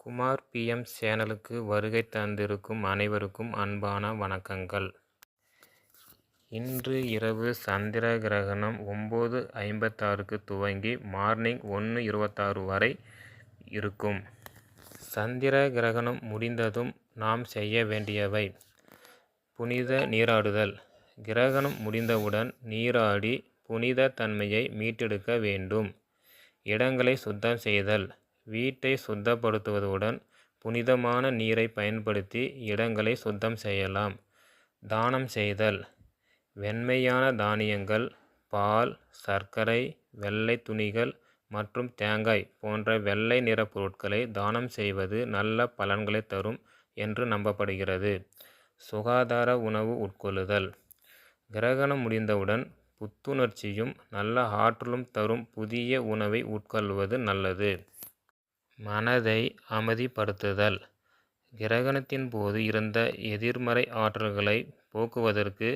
Kumar PM சேனலுக்கு வருகை தந்திருக்கும் அனைவருக்கும் அன்பான வணக்கங்கள். இன்று இரவு சந்திர கிரகணம் ஒம்பது ஐம்பத்தாறுக்கு துவங்கி மார்னிங் ஒன்று இருபத்தாறு வரை இருக்கும். சந்திர கிரகணம் முடிந்ததும் நாம் செய்ய வேண்டியவை. புனித நீராடுதல். கிரகணம் முடிந்தவுடன் நீராடி புனித தன்மையை மீட்டெடுக்க வேண்டும். இடங்களை சுத்தம் செய்தல். வீட்டை சுத்தப்படுத்துவதுடன் புனிதமான நீரை பயன்படுத்தி இடங்களை சுத்தம் செய்யலாம். தானம் செய்தல். வெண்மையான தானியங்கள் பால் சர்க்கரை வெள்ளை துணிகள் மற்றும் தேங்காய் போன்ற வெள்ளை நிற பொருட்களை தானம் செய்வது நல்ல பலன்களை தரும் என்று நம்பப்படுகிறது. சுகாதார உணவு உட்கொள்ளுதல். கிரகணம் முடிந்தவுடன் புத்துணர்ச்சியும் நல்ல ஆற்றலும் தரும் புதிய உணவை உட்கொள்வது நல்லது. மனதை அமைதிப்படுத்துதல். கிரகணத்தின் போது இருந்த எதிர்மறை ஆற்றல்களை போக்குவதற்கு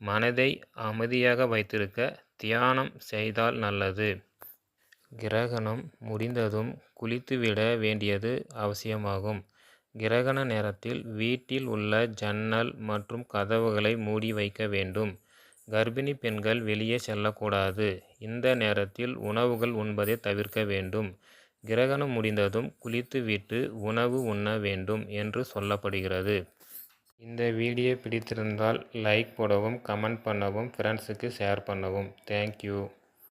மனதை அமைதியாக வைத்திருக்க தியானம் செய்தால் நல்லது. கிரகணம் முடிந்ததும் குளித்துவிட வேண்டியது அவசியமாகும். கிரகண நேரத்தில் வீட்டில் உள்ள ஜன்னல் மற்றும் கதவுகளை மூடி வைக்க வேண்டும். கர்ப்பிணி பெண்கள் வெளியே செல்லக்கூடாது. இந்த நேரத்தில் உணவுகள் உண்பதை தவிர்க்க வேண்டும். கிரகணம் முடிந்ததும் குளித்துவிட்டு உணவு உண்ண வேண்டும் என்று சொல்லப்படுகிறது. இந்த வீடியோ பிடித்திருந்தால் லைக் போடவும் கமெண்ட் பண்ணவும் ஃப்ரெண்ட்ஸுக்கு ஷேர் பண்ணவும். தேங்க்யூ